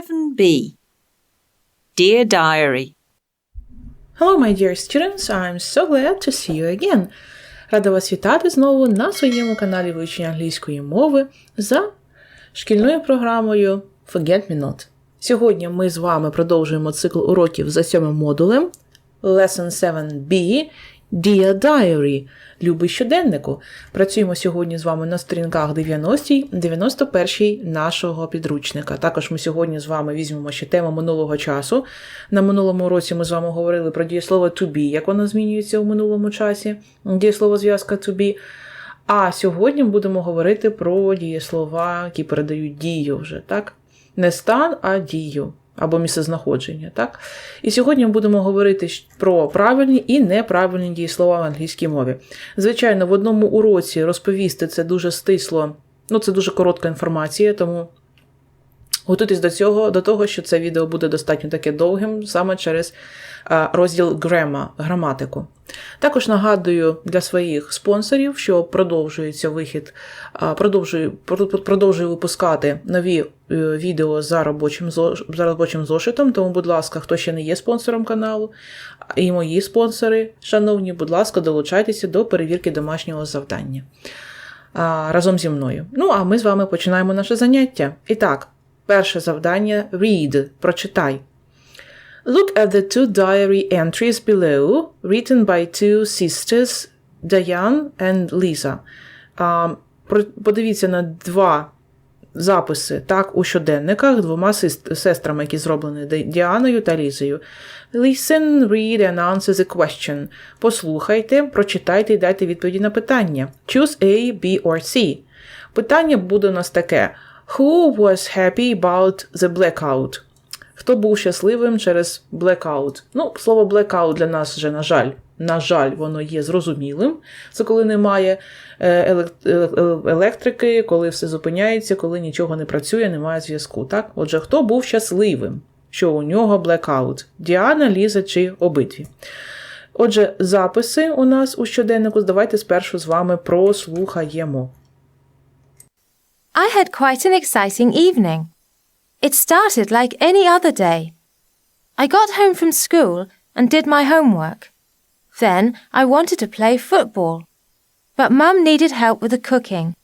7b Dear Diary Hello, my dear students. I'm so glad to see you again. Рада вас вітати знову на своєму каналі вивчення англійської мови за шкільною програмою Forget Me Not. Сьогодні ми з вами продовжуємо цикл уроків за сьомим модулем Lesson 7b Dear Diary. Любий щоденнику. Працюємо сьогодні з вами на сторінках 90 91 нашого підручника. Також ми сьогодні з вами візьмемо ще тему минулого часу. На минулому уроці ми з вами говорили про дієслово to be, як воно змінюється у минулому часі. Дієслово зв'язка to be. А сьогодні будемо говорити про дієслова, які передають дію вже, так? Не стан, а дію або місцезнаходження. Так? І сьогодні ми будемо говорити про правильні і неправильні дієслова в англійській мові. Звичайно, в одному уроці розповісти це дуже стисло, ну це дуже коротка інформація, тому. Готуйтесь до цього, до того, що це відео буде достатньо таке довгим, саме через розділ грема, граматику. Також нагадую для своїх спонсорів, що продовжується вихід, продовжую, продовжую випускати нові е, відео за робочим за робочим зошитом. Тому, будь ласка, хто ще не є спонсором каналу, і мої спонсори, шановні, будь ласка, долучайтеся до перевірки домашнього завдання разом зі мною. Ну, а ми з вами починаємо наше заняття. І так, перше завдання read, прочитай. Look at the two diary entries below, written by two sisters, Diane and Lisa. Подивіться на два записи так, у щоденниках двома сестрами, які зроблені Діаною та Лізою. Listen, read and answer the question. Послухайте, прочитайте і дайте відповіді на питання. Choose A, B or C. Питання буде у нас таке: Who was happy about the blackout? Хто був щасливим через blackout? Ну, слово blackout для нас вже, на жаль, на жаль, воно є зрозумілим. Це коли немає е, електрики, коли все зупиняється, коли нічого не працює, немає зв'язку. Так? Отже, хто був щасливим, що у нього blackout? Діана, Ліза чи обидві? Отже, записи у нас у щоденнику. Давайте спершу з вами прослухаємо. I had quite an exciting evening. It started like any other day. I got home from school and did my homework. Then I wanted to play football. But Mum needed help with the cooking.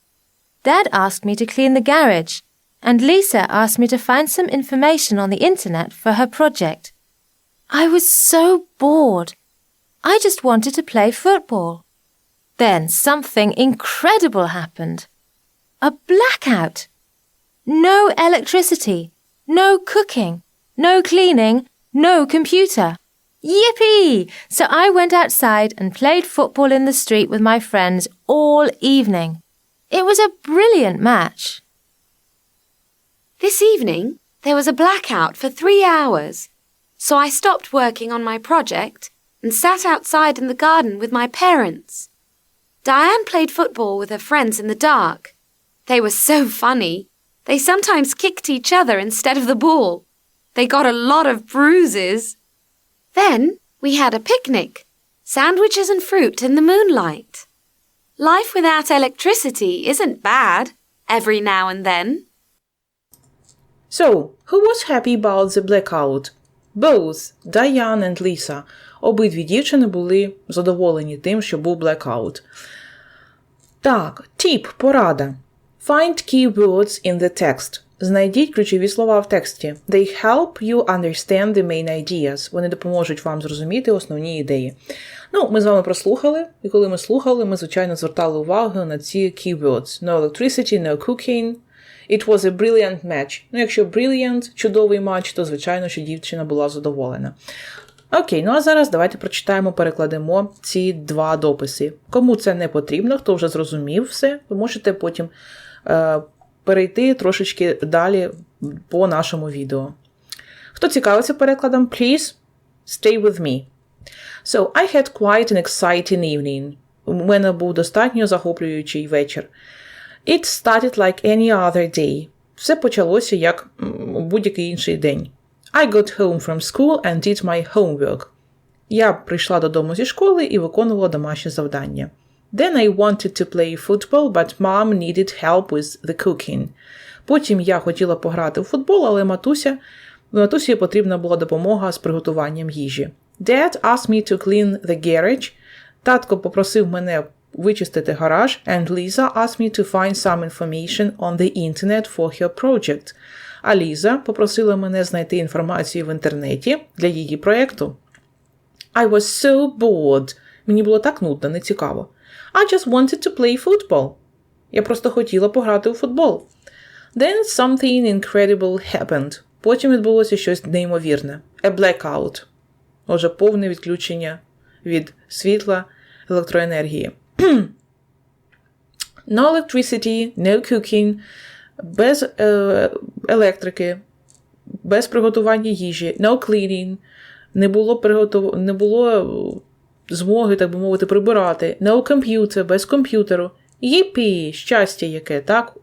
Dad asked me to clean the garage, and Lisa asked me to find some information on the internet for her project. I was so bored. I just wanted to play football. Then something incredible happened. A blackout. No electricity, no cooking, no cleaning, no computer. Yippee! So I went outside and played football in the street with my friends all evening. It was a brilliant match. This evening, there was a blackout for three hours. So I stopped working on my project and sat outside in the garden with my parents. Diane played football with her friends in the dark. They were so funny. They sometimes kicked each other instead of the ball. They got a lot of bruises. Then we had a picnic, sandwiches and fruit in the moonlight. Life without electricity isn't bad, every now and then. So, who was happy about the blackout? Both Diane and Lisa. Обидві дівчини були задоволені тим, що був blackout. Так, тіп, порада. Find keywords in the text. Знайдіть ключові слова в тексті. They help you understand the main ideas. Вони допоможуть вам зрозуміти основні ідеї. Ну, ми з вами прослухали, і коли ми слухали, ми, звичайно, звертали увагу на ці keywords. No electricity, no cooking. It was a brilliant match. Ну, якщо brilliant, чудовий матч, то, звичайно, що дівчина була задоволена. Окей, ну а зараз давайте прочитаємо, перекладемо ці два дописи. Кому це не потрібно, хто вже зрозумів все, ви можете потім перейти трошечки далі по нашому відео. Хто цікавиться перекладом, please stay with me. So, I had quite an exciting evening. У мене був достатньо захоплюючий вечір. It started like any other day. Все почалося як будь-який інший день. I got home from school and did my homework. Я прийшла додому зі школи і виконувала домашнє завдання. Then I wanted to play football, but mom needed help with the cooking. Потім я хотіла пограти в футбол, але матуся, матусі потрібна була допомога з приготуванням їжі. Dad asked me to clean the garage. Татко попросив мене вичистити гараж, and Lisa asked me to find some information on the internet for her project. А Ліза попросила мене знайти інформацію в інтернеті для її проєкту. I was so bored. Мені було так нудно, не цікаво. I just wanted to play football. Я просто хотіла пограти у футбол. Then something incredible happened. Потім відбулося щось неймовірне. A blackout. Отже, повне відключення від світла електроенергії. no electricity, no cooking, без е, електрики, без приготування їжі, no cleaning, не було, приготов... не було змоги, так би мовити, прибирати, no computer, без комп'ютеру. Їпі, щастя яке, так?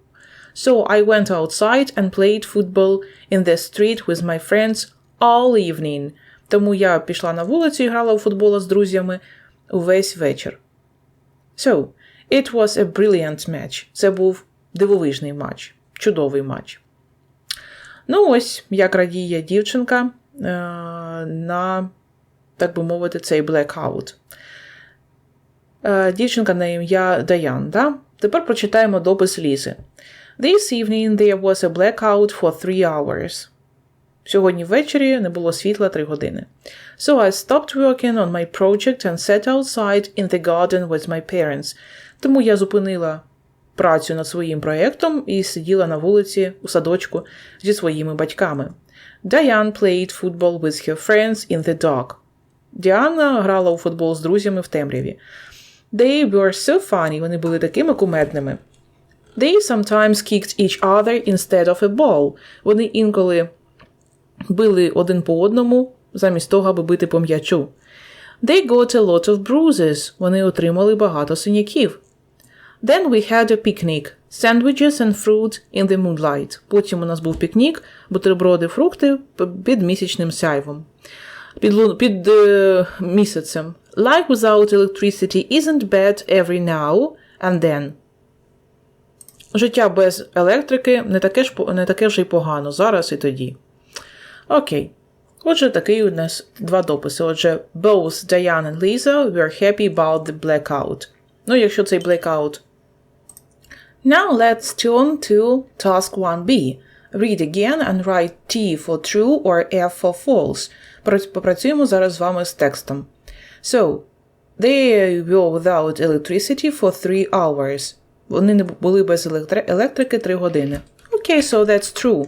So I went outside and played football in the street with my friends all evening. Тому я пішла на вулицю і грала у футбол з друзями увесь вечір. So, it was a brilliant match. Це був дивовижний матч, чудовий матч. Ну, ось як радіє дівчинка е, на, так би мовити, цей blackout. Е, дівчинка на ім'я Даян, да? Тепер прочитаємо допис Лізи. This evening there was a blackout for three hours. Сьогодні ввечері не було світла 3 години. So I stopped working on my project and sat outside in the garden with my parents. Тому я зупинила працю над своїм проєктом і сиділа на вулиці у садочку зі своїми батьками. Diane played football with her friends in the dark. Діана грала у футбол з друзями в темряві. They were so funny, вони були такими кумедними. They sometimes kicked each other instead of a ball. Вони інколи били один по одному, замість того, аби бити по м'ячу. They got a lot of bruises. Вони отримали багато синяків. Then we had a picnic, sandwiches and fruit in the moonlight. Потім у нас був пікнік, бутерброди, фрукти під місячним сяйвом. Під, лун- під е, місяцем. Life without electricity isn't bad every now and then. Життя без електрики не таке ж, не таке вже й погано зараз і тоді. Окей. Отже, такий у нас два дописи. Отже, both Diane and Lisa were happy about the blackout. Ну, якщо цей blackout. Now let's turn to task 1b. Read again and write T for true or F for false. Пра- Попрацюємо зараз з вами з текстом. So, they were without electricity for three hours. Вони не були без електри- електрики 3 години. Окей, okay, so that's true.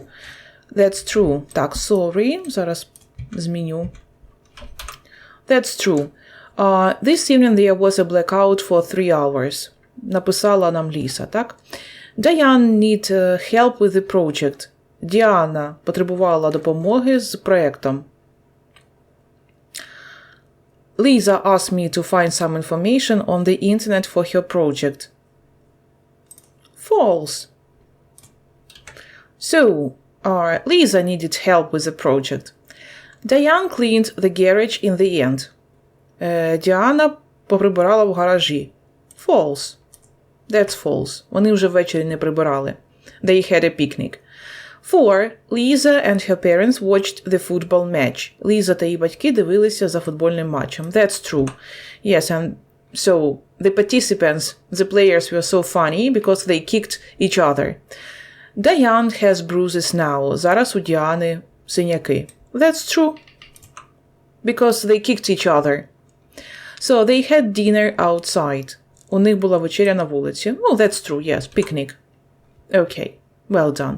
That's true. Так, sorry. Зараз зміню. That's true. Uh, this evening there was a blackout for three hours. Написала нам Ліса, так? Diane need uh, help with the project. Діана потребувала допомоги з проектом. Lisa asked me to find some information on the internet for her project. False. So, uh, Lisa needed help with the project. Diane cleaned the garage in the end. Е, Діана поприбирала в гаражі. False. That's false. Вони вже ввечері не прибирали. They had a picnic. Four. Lisa and her parents watched the football match. Ліза та її батьки дивилися за футбольним матчем. That's true. Yes, and so the participants, the players were so funny because they kicked each other. Diane has bruises now. Зараз у Діани синяки. That's true. Because they kicked each other. So they had dinner outside. У них була вечеря на вулиці. Oh, that's true, yes, picnic. Okay, well done.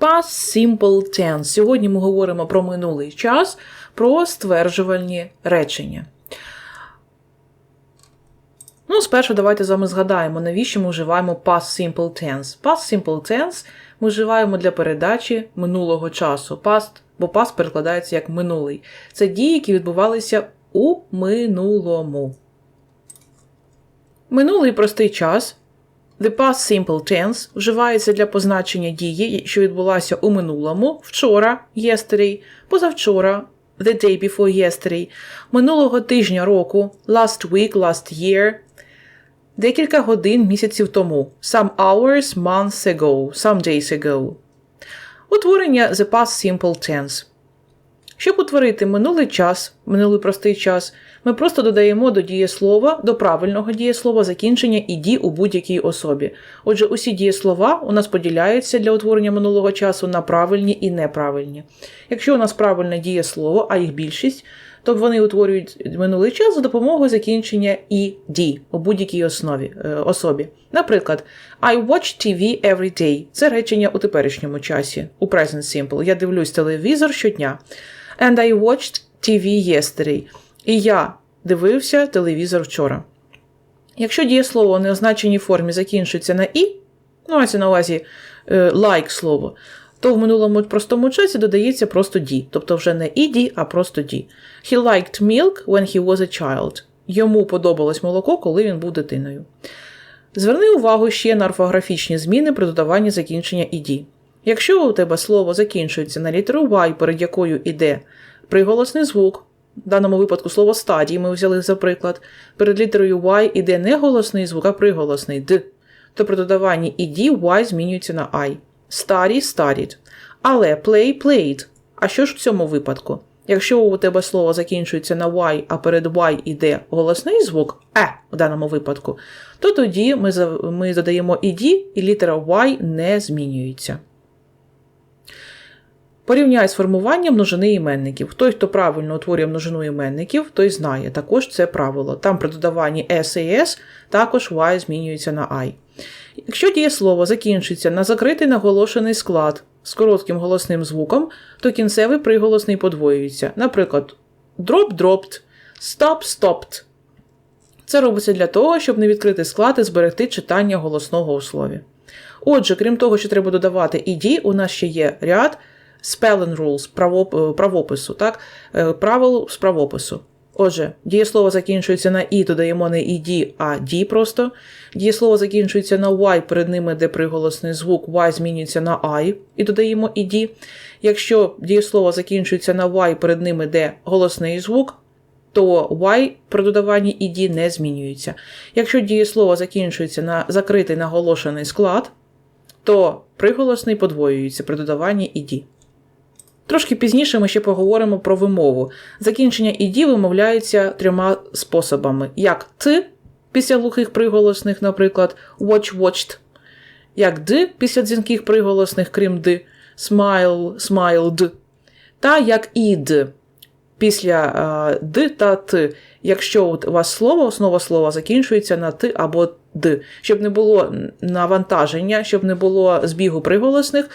Past Simple Tense. Сьогодні ми говоримо про минулий час, про стверджувальні речення. Ну, спершу давайте з вами згадаємо, навіщо ми вживаємо past simple tense. Past simple tense ми вживаємо для передачі минулого часу. Past, бо past перекладається як минулий. Це дії, які відбувалися у минулому. Минулий простий час. The past simple tense вживається для позначення дії, що відбулася у минулому, вчора, yesterday, позавчора, the day before yesterday, минулого тижня року, last week, last year, декілька годин місяців тому, some hours, months ago, some days ago. Утворення the past simple tense. Щоб утворити минулий час, минулий простий час, ми просто додаємо до дієслова, до правильного дієслова закінчення іді у будь-якій особі. Отже, усі дієслова у нас поділяються для утворення минулого часу на правильні і неправильні. Якщо у нас правильне дієслово, а їх більшість, то вони утворюють минулий час за допомогою закінчення «ed» у будь-якій основі, е, особі. Наприклад, I watch TV every day. Це речення у теперішньому часі, у present simple. Я дивлюсь телевізор щодня. And I watched TV yesterday. І я дивився телевізор вчора. Якщо дієслово у неозначеній формі закінчується на і, ну, мається на увазі е, like слово, то в минулому простому часі додається просто «ді», тобто вже не «іді», а просто «ді». He liked milk when he was a child. Йому подобалось молоко, коли він був дитиною. Зверни увагу ще на орфографічні зміни при додаванні закінчення «іді». Якщо у тебе слово закінчується на літеру Y, перед якою йде приголосний звук, в даному випадку слово стадії ми взяли за приклад, перед літерою Y іде не голосний звук, а приголосний D, то при додаванні «іді» Y змінюється на I. Study – studied. Але play – played. А що ж в цьому випадку? Якщо у тебе слово закінчується на Y, а перед Y іде голосний звук е в даному випадку, то тоді ми, ми задаємо «іді» і літера Y не змінюється. Порівняй з формуванням множини іменників. Той, хто правильно утворює множину іменників, той знає. Також це правило. Там при додаванні S і S також Y змінюється на I. Якщо дієслово закінчиться на закритий наголошений склад з коротким голосним звуком, то кінцевий приголосний подвоюється. Наприклад, drop dropped, stop stopped. Це робиться для того, щоб не відкрити склад і зберегти читання голосного у слові. Отже, крім того, що треба додавати «іді», у нас ще є ряд spelling rules е, правопису, так? Е, правил з правопису. Отже, дієслово закінчується на і, додаємо не іді, а ді просто. Дієслово закінчується на y, перед ними де приголосний звук, y змінюється на I і додаємо іді. Якщо дієслово закінчується на y, перед ними де голосний звук, то y при додаванні іді не змінюється. Якщо дієслово закінчується на закритий наголошений склад, то приголосний подвоюється при додаванні іді. Трошки пізніше ми ще поговоримо про вимову. Закінчення іді вимовляється трьома способами: як т після глухих приголосних, наприклад, watch watched, як д після дзвінких приголосних, крім д, smile, smiled, та як ід після д та т, якщо у вас слово, основа слова закінчується на т або д, щоб не було навантаження, щоб не було збігу приголосних.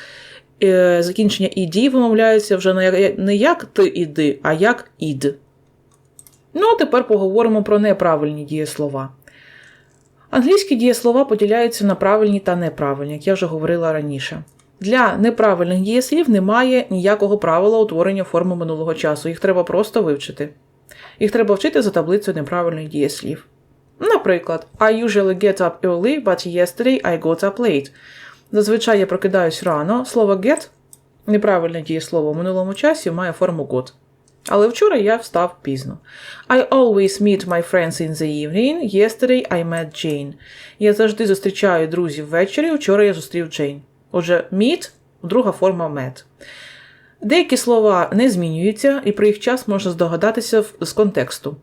Е, Закінчення іді вимовляється вже не як- ти іди, а як ід. Ну, а тепер поговоримо про неправильні дієслова. Англійські дієслова поділяються на правильні та неправильні, як я вже говорила раніше. Для неправильних дієслів немає ніякого правила утворення форми минулого часу. Їх треба просто вивчити. Їх треба вчити за таблицею неправильних дієслів. Наприклад, I usually get up early, but yesterday I got up late. Зазвичай я прокидаюсь рано. Слово get неправильне дієслово в минулому часі має форму got. Але вчора я встав пізно. I always meet my friends in the evening. Yesterday I met Jane. Я завжди зустрічаю друзів ввечері. Вчора я зустрів Джейн. Отже, meet – друга форма met. Деякі слова не змінюються, і про їх час можна здогадатися з контексту.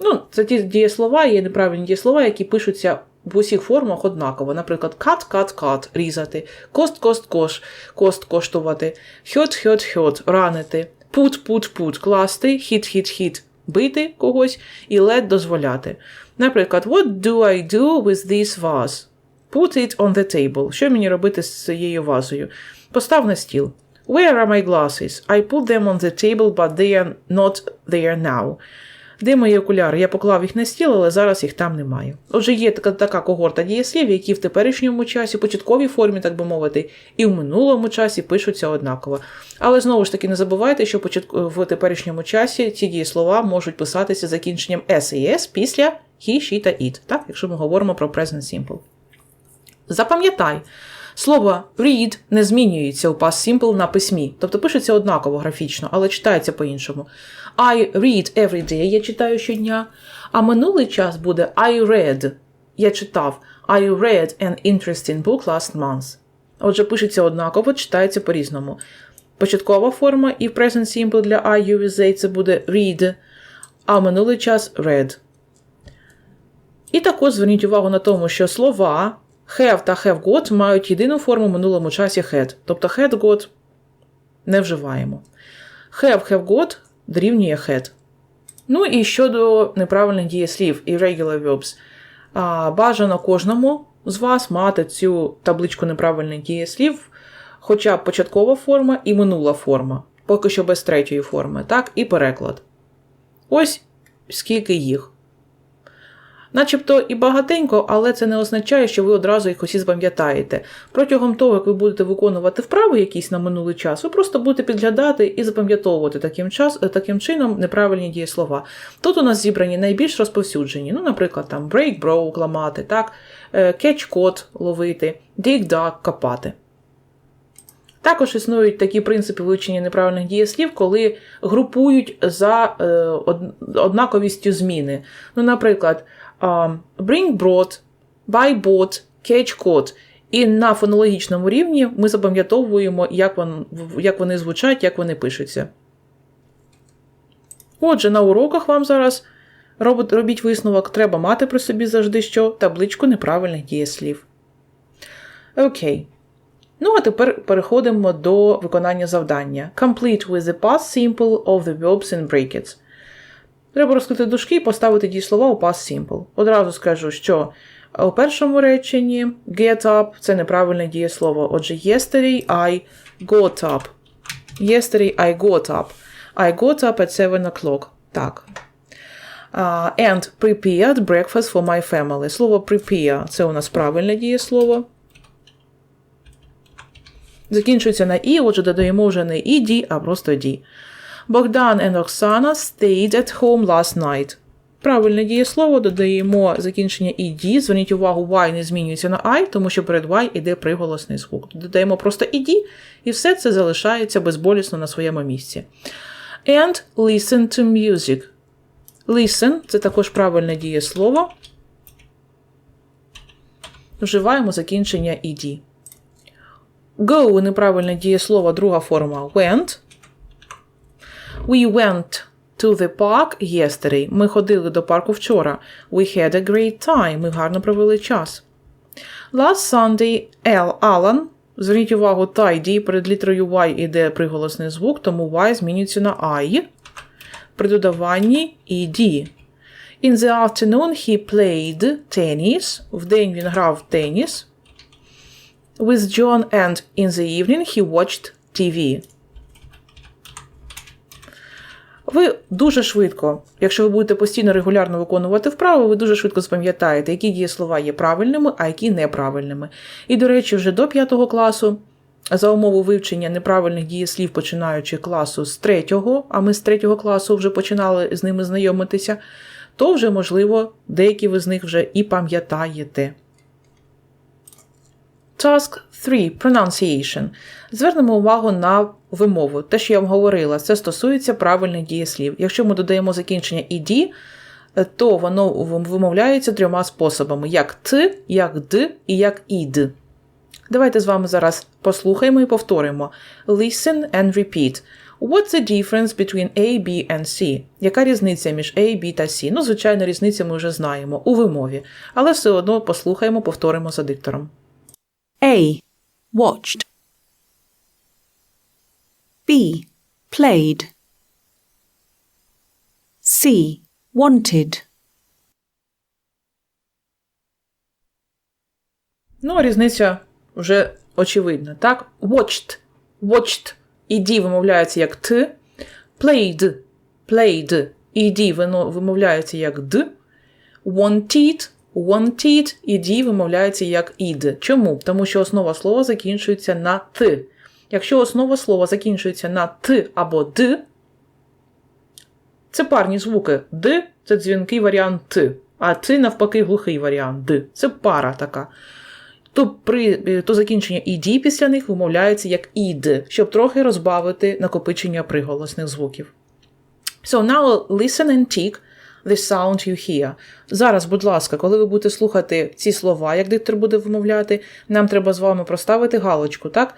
Ну, це ті дієслова, є неправильні дієслова, які пишуться в усіх формах однаково. Наприклад, cut – різати, cost, cost, кош, кост коштувати, hurt – ранити, put – класти, hit – бити когось і let – дозволяти. Наприклад, what do I do with this vase? Put it on the table. Що мені робити з цією вазою? Постав на стіл. Where are my glasses? I put them on the table, but they are not there now. Де мої окуляри? Я поклав їх на стіл, але зараз їх там немає. Отже, є така, така когорта дієслів, які в теперішньому часі, початковій формі, так би мовити, і в минулому часі пишуться однаково. Але знову ж таки не забувайте, що в теперішньому часі ці дієслова можуть писатися закінченням S і S після he, she та it, так? якщо ми говоримо про present simple. Запам'ятай, слово read не змінюється у past simple на письмі, тобто пишеться однаково графічно, але читається по-іншому. I read every day, я читаю щодня, а минулий час буде I read, я читав. I read an interesting book last month. Отже, пишеться однаково, читається по-різному. Початкова форма і в present simple для I USA це буде read, а в минулий час read. І також зверніть увагу на тому, що слова have та have got мають єдину форму в минулому часі had. Тобто had got не вживаємо. Have have got дорівнює had. Ну і щодо неправильних дієслів irregular verbs. А, бажано кожному з вас мати цю табличку неправильних дієслів, хоча б початкова форма і минула форма. Поки що без третьої форми, так, і переклад. Ось скільки їх. Начебто і багатенько, але це не означає, що ви одразу їх усі запам'ятаєте. Протягом того, як ви будете виконувати вправи якісь на минулий час, ви просто будете підглядати і запам'ятовувати таким, час, е, таким чином неправильні дієслова. Тут у нас зібрані найбільш розповсюджені, ну, наприклад, там break, broke, ламати, так, е, catch, caught – ловити, dig, duck – копати. Також існують такі принципи вивчення неправильних дієслів, коли групують за е, однаковістю зміни. Ну, наприклад, um, bring brought, buy bought, catch caught. І на фонологічному рівні ми запам'ятовуємо, як, вон, як вони звучать, як вони пишуться. Отже, на уроках вам зараз робіть висновок, треба мати при собі завжди що табличку неправильних дієслів. Окей. Ну, а тепер переходимо до виконання завдання. Complete with the past simple of the verbs in brackets. Треба розкрити дужки і поставити дієслова у past simple. Одразу скажу, що у першому реченні get up це неправильне дієслово. Отже, yesterday I got up. Yesterday I got up. I got up at 7 o'clock. Так. Uh, and prepared breakfast for my family. Слово prepare це у нас правильне дієслово. Закінчується на і, отже, додаємо вже не іді, а просто ді. Богдан and Оксана stayed at home last night. Правильне дієслово додаємо закінчення «ed». Зверніть увагу, y не змінюється на I, тому що перед y іде приголосний звук. Додаємо просто «ed», і все це залишається безболісно на своєму місці. And listen to music. Listen – це також правильне дієслово. Вживаємо закінчення «ed». Go – неправильне дієслово, друга форма went. We went to the park yesterday. Ми ходили до парку вчора. We had a great time. Ми гарно провели час. Last Sunday L. Alan. Зверніть увагу, та tidy. Перед літерою Y іде приголосний звук, тому Y змінюється на I. При додаванні ED. In the afternoon he played tennis. Вдень він грав в теніс. With John and in the evening he watched TV. Ви дуже швидко, якщо ви будете постійно регулярно виконувати вправи, ви дуже швидко запам'ятаєте, які дієслова є правильними, а які неправильними. І, до речі, вже до 5 класу, за умови вивчення неправильних дієслів, починаючи класу з 3, а ми з 3 класу вже починали з ними знайомитися, то вже, можливо, деякі ви з них вже і пам'ятаєте. Task 3. Pronunciation. Звернемо увагу на вимову. Те, що я вам говорила, це стосується правильних дієслів. Якщо ми додаємо закінчення «ed», то воно вимовляється трьома способами: як «т», як «д» і як «ід». Давайте з вами зараз послухаємо і повторимо. Listen and repeat. What's the difference between A, B and C? Яка різниця між A, B та C? Ну, звичайно, різницю ми вже знаємо у вимові. Але все одно послухаємо, повторимо за диктором. A. Watched. B. Played. C. Wanted. Ну, різниця вже очевидна, так? Watched. Watched. І D вимовляється як Т. Played. Played. ed воно вимовляється як д, wanted, wanted, ed вимовляється як ід. Чому? Тому що основа слова закінчується на т. Якщо основа слова закінчується на т або д, це парні звуки. Д це дзвінкий варіант Т, а Т навпаки глухий варіант Д. Це пара така. То при е, то закінчення «ід» після них вимовляється як ід, щоб трохи розбавити накопичення приголосних звуків. So now listen and tick the sound you hear. Зараз, будь ласка, коли ви будете слухати ці слова, як диктор буде вимовляти, нам треба з вами проставити галочку, так?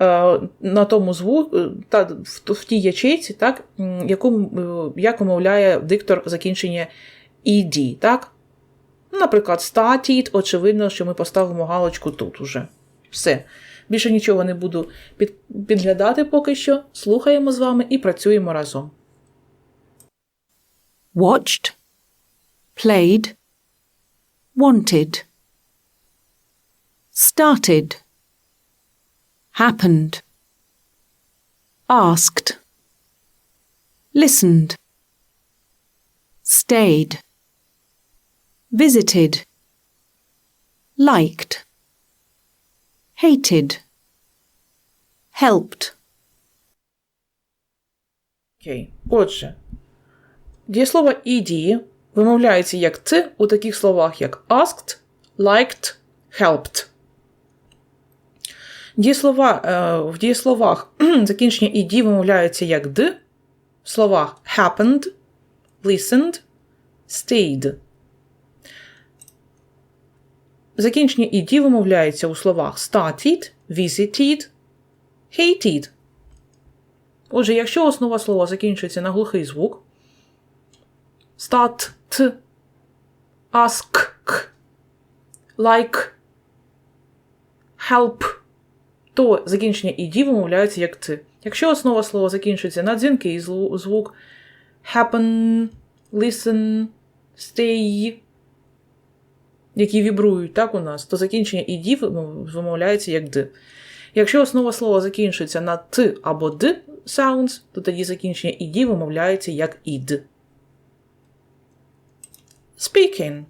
Е, На тому звуку, та в, тій ячейці, так, яку, е, як вимовляє диктор закінчення «ed», так? Наприклад, started, очевидно, що ми поставимо галочку тут уже. Все. Більше нічого не буду підглядати поки що. Слухаємо з вами і працюємо разом. watched, played, wanted, started, happened, asked, listened, stayed, visited, liked, hated, helped. Окей. Отже, дієслово «ed» вимовляється як «т» у таких словах, як asked, liked, helped. Дієслова, е, в дієсловах закінчення «ed» вимовляється як «д», в словах happened, listened, stayed. Закінчення «ed» вимовляється у словах started, visited, hated. Отже, якщо основа слова закінчується на глухий звук, start, т, ask, к, like, help, то закінчення «ed» вимовляється як «т». Якщо основа слова закінчується на дзвінкий злу- звук happen, listen, stay, які вібрують так у нас, то закінчення «ed» вимов- вимовляється як «д». Якщо основа слова закінчується на т або д sounds, то тоді закінчення «ed» вимовляється як «ід». Speaking.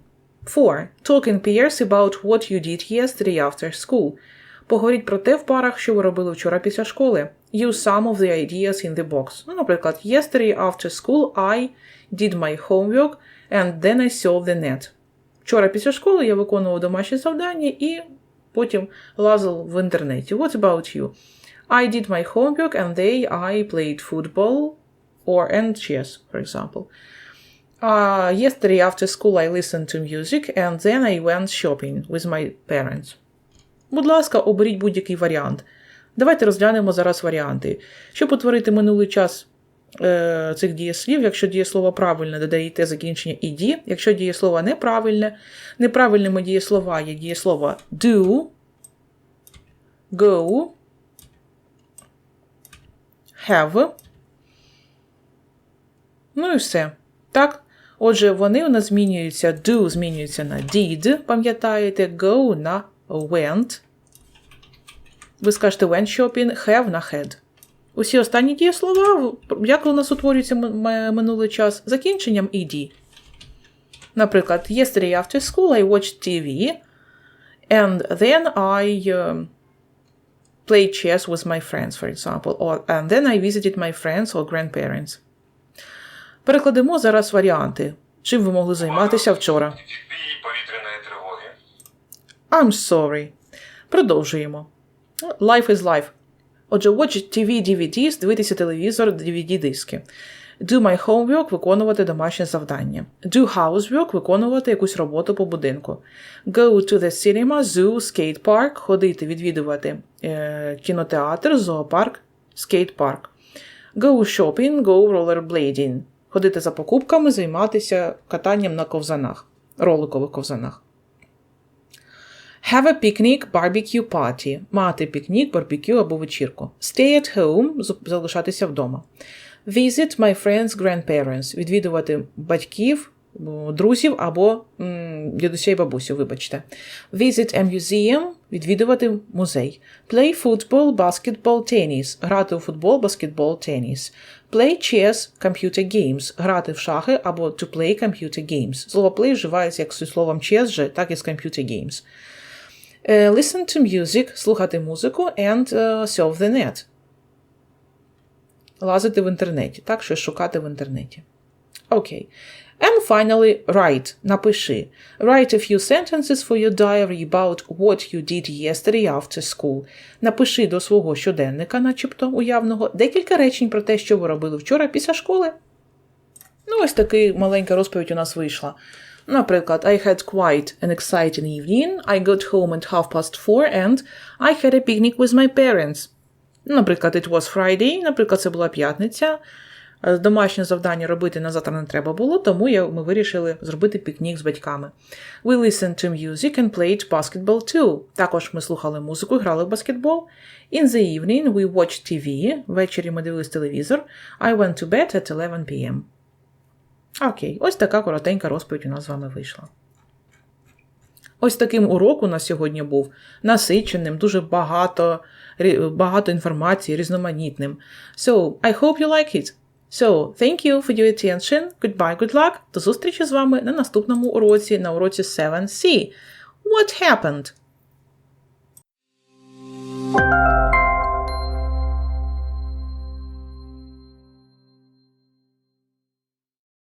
4. Talk in pairs about what you did yesterday after school. Поговоріть про те в парах, що ви робили вчора після школи. Use some of the ideas in the box. Ну, наприклад, yesterday after school I did my homework and then I saw the net. Вчора після школи я виконував домашнє завдання і потім лазив в інтернеті. What about you? I did my homework and then I played football or and chess, for example. Uh, yesterday after school I listened to music and then I went shopping with my parents. Будь ласка, оберіть будь-який варіант. Давайте розглянемо зараз варіанти. Щоб утворити минулий час е, цих дієслів, якщо дієслово правильне, додаєте закінчення «ed», якщо дієслово неправильне, неправильними дієслова є дієслова do, go, have. Ну і все. Так? Отже, вони у нас змінюються. Do змінюється на did, пам'ятаєте, go на went. Ви скажете went shopping, have на had. Усі останні дієслова, як у нас утворюється минулий час, закінченням ed. Наприклад, yesterday after school I watched TV, and then I um, played chess with my friends, for example, or, and then I visited my friends or grandparents. Перекладемо зараз варіанти. Чим ви могли займатися вчора? I'm sorry. Продовжуємо. Life is life. Отже, watch TV, DVDs, дивитися телевізор, DVD-диски. Do my homework – виконувати домашнє завдання. Do housework – виконувати якусь роботу по будинку. Go to the cinema, zoo, skate park – ходити, відвідувати е, кінотеатр, зоопарк, скейт-парк. Go shopping, go rollerblading – ходити за покупками, займатися катанням на ковзанах, роликових ковзанах. Have a picnic, barbecue party. Мати пікнік, барбекю або вечірку. Stay at home залишатися вдома. Visit my friends' grandparents. Відвідувати батьків, друзів або дідуся і бабусю, вибачте. Visit a museum відвідувати музей. Play football, basketball, tennis. Грати у футбол, баскетбол, теніс. Play chess, computer games. Грати в шахи або to play computer games. Слово play вживається як зі словом chess же, так і з computer games. Е, Listen to music, слухати музику, and е, surf the net. Лазити в інтернеті, так, щось шукати в інтернеті. Окей. And finally, write. Напиши. Write a few sentences for your diary about what you did yesterday after school. Напиши до свого щоденника, начебто уявного, декілька речень про те, що ви робили вчора після школи. Ну, ось такий маленька розповідь у нас вийшла. Наприклад, I had quite an exciting evening. I got home at half past four and I had a picnic with my parents. Наприклад, it was Friday, наприклад, це була п'ятниця. Е, Домашнє завдання робити на завтра не треба було, тому ми вирішили зробити пікнік з батьками. We listened to music and played basketball too. Також ми слухали музику грали в баскетбол. In the evening we watched TV. Ввечері ми дивились телевізор. I went to bed at 11 p.m. Окей, ось така коротенька розповідь у нас з вами вийшла. Ось таким урок у нас сьогодні був насиченим, дуже багато, багато інформації, різноманітним. So, I hope you like it. So, thank you for your attention. Goodbye, good luck. До зустрічі з вами на наступному уроці, на уроці 7C. What happened?